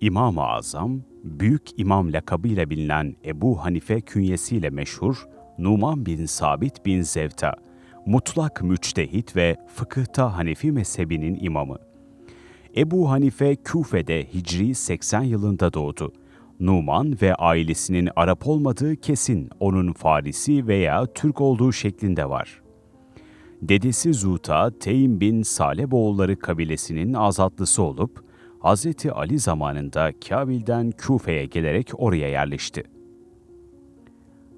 İmam-ı Azam, Büyük İmam lakabıyla bilinen Ebu Hanife künyesiyle meşhur Numan bin Sabit bin Zevta, mutlak müçtehit ve fıkıhta Hanefi mezhebinin imamı. Ebu Hanife Küfe'de Hicri 80 yılında doğdu. Numan ve ailesinin Arap olmadığı kesin onun Farisi veya Türk olduğu şeklinde var. Dedesi Zuta, Teym bin Saleboğulları kabilesinin azatlısı olup, Hz. Ali zamanında Kabil'den Küfe'ye gelerek oraya yerleşti.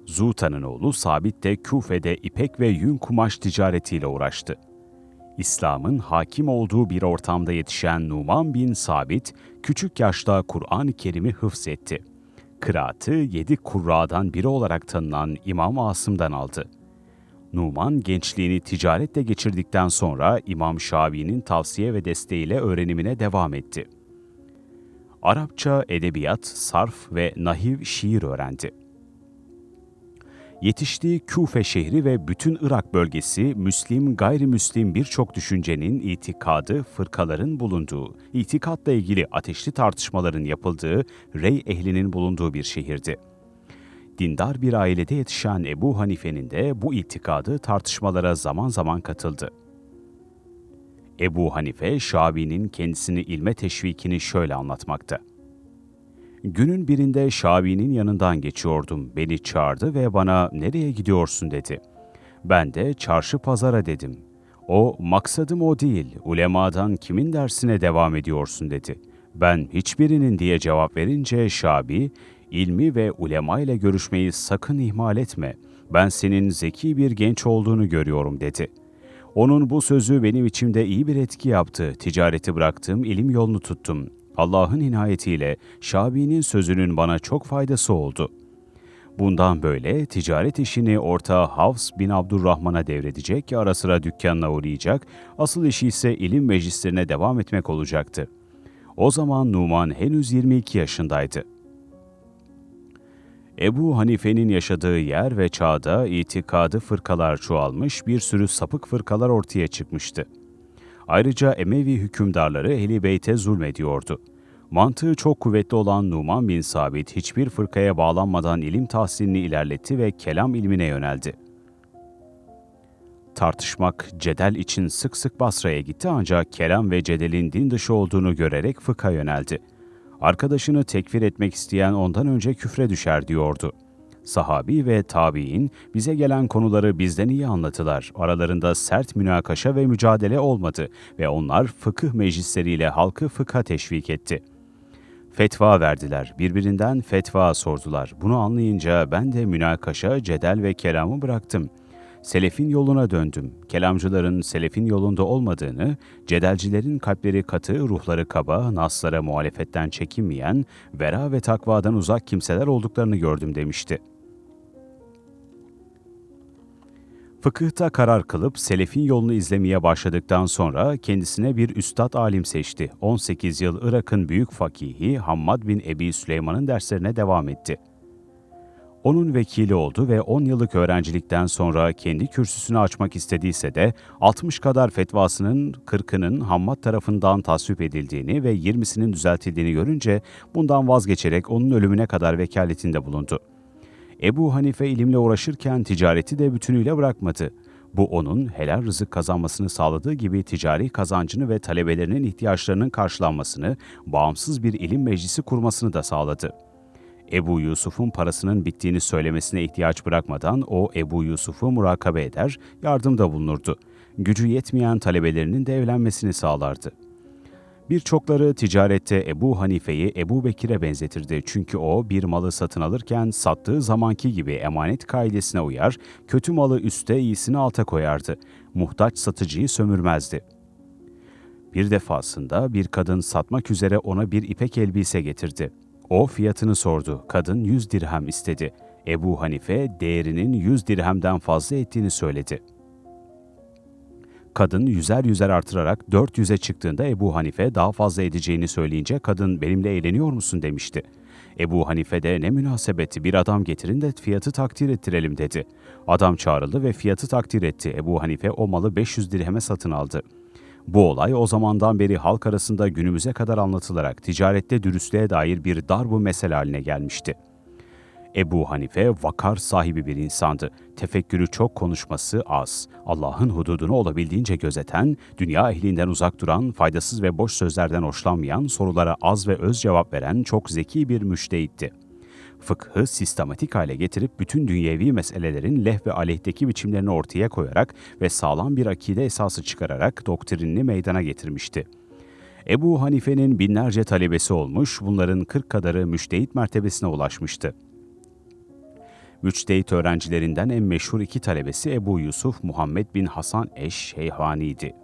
Zuta'nın oğlu Sabit de Küfe'de ipek ve yün kumaş ticaretiyle uğraştı. İslam'ın hakim olduğu bir ortamda yetişen Numan bin Sabit, küçük yaşta Kur'an-ı Kerim'i hıfzetti. Kıraatı yedi kurradan biri olarak tanınan İmam Asım'dan aldı. Numan gençliğini ticaretle geçirdikten sonra İmam Şavii'nin tavsiye ve desteğiyle öğrenimine devam etti. Arapça, edebiyat, sarf ve nahiv şiir öğrendi. Yetiştiği Küfe şehri ve bütün Irak bölgesi Müslim, gayrimüslim birçok düşüncenin, itikadı, fırkaların bulunduğu, itikatla ilgili ateşli tartışmaların yapıldığı, rey ehlinin bulunduğu bir şehirdi. Dindar bir ailede yetişen Ebu Hanife'nin de bu itikadı tartışmalara zaman zaman katıldı. Ebu Hanife, Şabi'nin kendisini ilme teşvikini şöyle anlatmakta. Günün birinde Şabi'nin yanından geçiyordum. Beni çağırdı ve bana nereye gidiyorsun dedi. Ben de çarşı pazara dedim. O maksadım o değil, ulemadan kimin dersine devam ediyorsun dedi. Ben hiçbirinin diye cevap verince Şabi, ilmi ve ulema ile görüşmeyi sakın ihmal etme. Ben senin zeki bir genç olduğunu görüyorum dedi. Onun bu sözü benim içimde iyi bir etki yaptı. Ticareti bıraktım, ilim yolunu tuttum. Allah'ın inayetiyle Şabi'nin sözünün bana çok faydası oldu. Bundan böyle ticaret işini orta Havs bin Abdurrahman'a devredecek, ara sıra dükkanına uğrayacak, asıl işi ise ilim meclislerine devam etmek olacaktı. O zaman Numan henüz 22 yaşındaydı. Ebu Hanife'nin yaşadığı yer ve çağda itikadı fırkalar çoğalmış, bir sürü sapık fırkalar ortaya çıkmıştı. Ayrıca Emevi hükümdarları Ehli Beyt'e zulmediyordu. Mantığı çok kuvvetli olan Numan bin Sabit hiçbir fırkaya bağlanmadan ilim tahsilini ilerletti ve kelam ilmine yöneldi. Tartışmak, cedel için sık sık Basra'ya gitti ancak kelam ve cedelin din dışı olduğunu görerek fıkha yöneldi. Arkadaşını tekfir etmek isteyen ondan önce küfre düşer diyordu. Sahabi ve tabi'in bize gelen konuları bizden iyi anlatılar. Aralarında sert münakaşa ve mücadele olmadı ve onlar fıkıh meclisleriyle halkı fıkha teşvik etti. Fetva verdiler, birbirinden fetva sordular. Bunu anlayınca ben de münakaşa, cedel ve kelamı bıraktım.'' Selefin yoluna döndüm. Kelamcıların selefin yolunda olmadığını, cedelcilerin kalpleri katı, ruhları kaba, naslara muhalefetten çekinmeyen, vera ve takvadan uzak kimseler olduklarını gördüm demişti. Fıkıhta karar kılıp selefin yolunu izlemeye başladıktan sonra kendisine bir üstad alim seçti. 18 yıl Irak'ın büyük fakihi Hammad bin Ebi Süleyman'ın derslerine devam etti. Onun vekili oldu ve 10 yıllık öğrencilikten sonra kendi kürsüsünü açmak istediyse de 60 kadar fetvasının 40'ının Hammad tarafından tasvip edildiğini ve 20'sinin düzeltildiğini görünce bundan vazgeçerek onun ölümüne kadar vekaletinde bulundu. Ebu Hanife ilimle uğraşırken ticareti de bütünüyle bırakmadı. Bu onun helal rızık kazanmasını sağladığı gibi ticari kazancını ve talebelerinin ihtiyaçlarının karşılanmasını, bağımsız bir ilim meclisi kurmasını da sağladı. Ebu Yusuf'un parasının bittiğini söylemesine ihtiyaç bırakmadan o Ebu Yusuf'u murakabe eder, yardımda bulunurdu. Gücü yetmeyen talebelerinin de evlenmesini sağlardı. Birçokları ticarette Ebu Hanife'yi Ebu Bekir'e benzetirdi çünkü o bir malı satın alırken sattığı zamanki gibi emanet kaidesine uyar, kötü malı üste iyisini alta koyardı. Muhtaç satıcıyı sömürmezdi. Bir defasında bir kadın satmak üzere ona bir ipek elbise getirdi. O fiyatını sordu. Kadın 100 dirhem istedi. Ebu Hanife değerinin 100 dirhemden fazla ettiğini söyledi. Kadın yüzer yüzer artırarak 400'e çıktığında Ebu Hanife daha fazla edeceğini söyleyince kadın benimle eğleniyor musun demişti. Ebu Hanife de ne münasebeti bir adam getirin de fiyatı takdir ettirelim dedi. Adam çağrıldı ve fiyatı takdir etti. Ebu Hanife o malı 500 dirheme satın aldı. Bu olay o zamandan beri halk arasında günümüze kadar anlatılarak ticarette dürüstlüğe dair bir darbu mesele haline gelmişti. Ebu Hanife vakar sahibi bir insandı. Tefekkürü çok konuşması az. Allah'ın hududunu olabildiğince gözeten, dünya ehlinden uzak duran, faydasız ve boş sözlerden hoşlanmayan, sorulara az ve öz cevap veren çok zeki bir müştehitti. Fıkhı sistematik hale getirip bütün dünyevi meselelerin leh ve aleyhteki biçimlerini ortaya koyarak ve sağlam bir akide esası çıkararak doktrinini meydana getirmişti. Ebu Hanife'nin binlerce talebesi olmuş, bunların 40 kadarı müştehit mertebesine ulaşmıştı. Müçtehit öğrencilerinden en meşhur iki talebesi Ebu Yusuf Muhammed bin Hasan Eş-Şeyhani'ydi.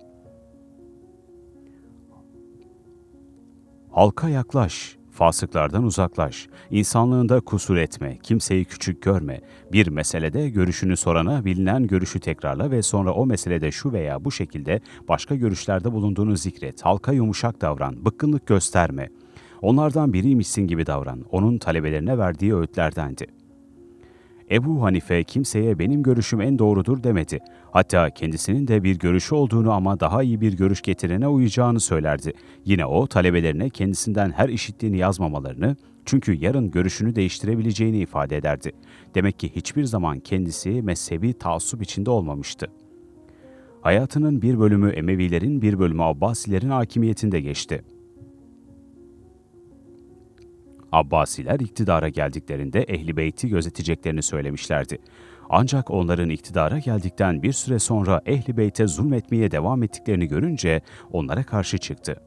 Halka yaklaş, fasıklardan uzaklaş, insanlığında kusur etme, kimseyi küçük görme, bir meselede görüşünü sorana bilinen görüşü tekrarla ve sonra o meselede şu veya bu şekilde başka görüşlerde bulunduğunu zikret, halka yumuşak davran, bıkkınlık gösterme. Onlardan biriymişsin gibi davran, onun talebelerine verdiği öğütlerdendi.'' Ebu Hanife kimseye benim görüşüm en doğrudur demedi. Hatta kendisinin de bir görüşü olduğunu ama daha iyi bir görüş getirene uyacağını söylerdi. Yine o talebelerine kendisinden her işittiğini yazmamalarını, çünkü yarın görüşünü değiştirebileceğini ifade ederdi. Demek ki hiçbir zaman kendisi mezhebi taassup içinde olmamıştı. Hayatının bir bölümü Emevilerin, bir bölümü Abbasilerin hakimiyetinde geçti. Abbasiler iktidara geldiklerinde Ehli Beyt'i gözeteceklerini söylemişlerdi. Ancak onların iktidara geldikten bir süre sonra Ehli Beyt'e zulmetmeye devam ettiklerini görünce onlara karşı çıktı.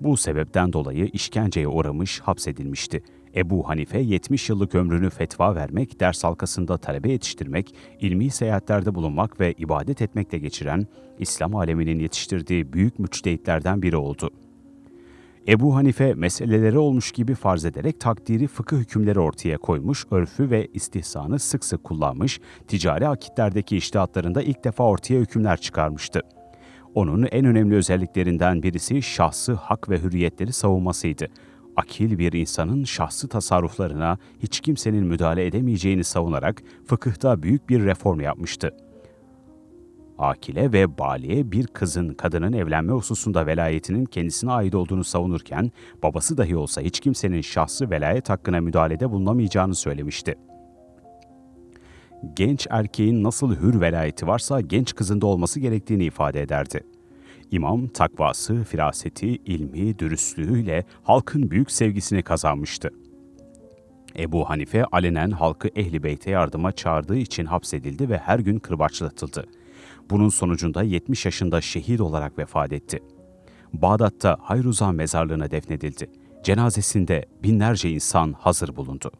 Bu sebepten dolayı işkenceye uğramış, hapsedilmişti. Ebu Hanife 70 yıllık ömrünü fetva vermek, ders halkasında talebe yetiştirmek, ilmi seyahatlerde bulunmak ve ibadet etmekle geçiren İslam aleminin yetiştirdiği büyük müçtehitlerden biri oldu.'' Ebu Hanife meseleleri olmuş gibi farz ederek takdiri fıkıh hükümleri ortaya koymuş, örfü ve istihsanı sık sık kullanmış, ticari akitlerdeki iştihatlarında ilk defa ortaya hükümler çıkarmıştı. Onun en önemli özelliklerinden birisi şahsı hak ve hürriyetleri savunmasıydı. Akil bir insanın şahsı tasarruflarına hiç kimsenin müdahale edemeyeceğini savunarak fıkıhta büyük bir reform yapmıştı. Akile ve Bali'ye bir kızın kadının evlenme hususunda velayetinin kendisine ait olduğunu savunurken, babası dahi olsa hiç kimsenin şahsı velayet hakkına müdahalede bulunamayacağını söylemişti. Genç erkeğin nasıl hür velayeti varsa genç kızında olması gerektiğini ifade ederdi. İmam takvası, firaseti, ilmi, dürüstlüğüyle halkın büyük sevgisini kazanmıştı. Ebu Hanife alenen halkı Ehli Beyt'e yardıma çağırdığı için hapsedildi ve her gün kırbaçlatıldı. Bunun sonucunda 70 yaşında şehit olarak vefat etti. Bağdat'ta Hayruzan mezarlığına defnedildi. Cenazesinde binlerce insan hazır bulundu.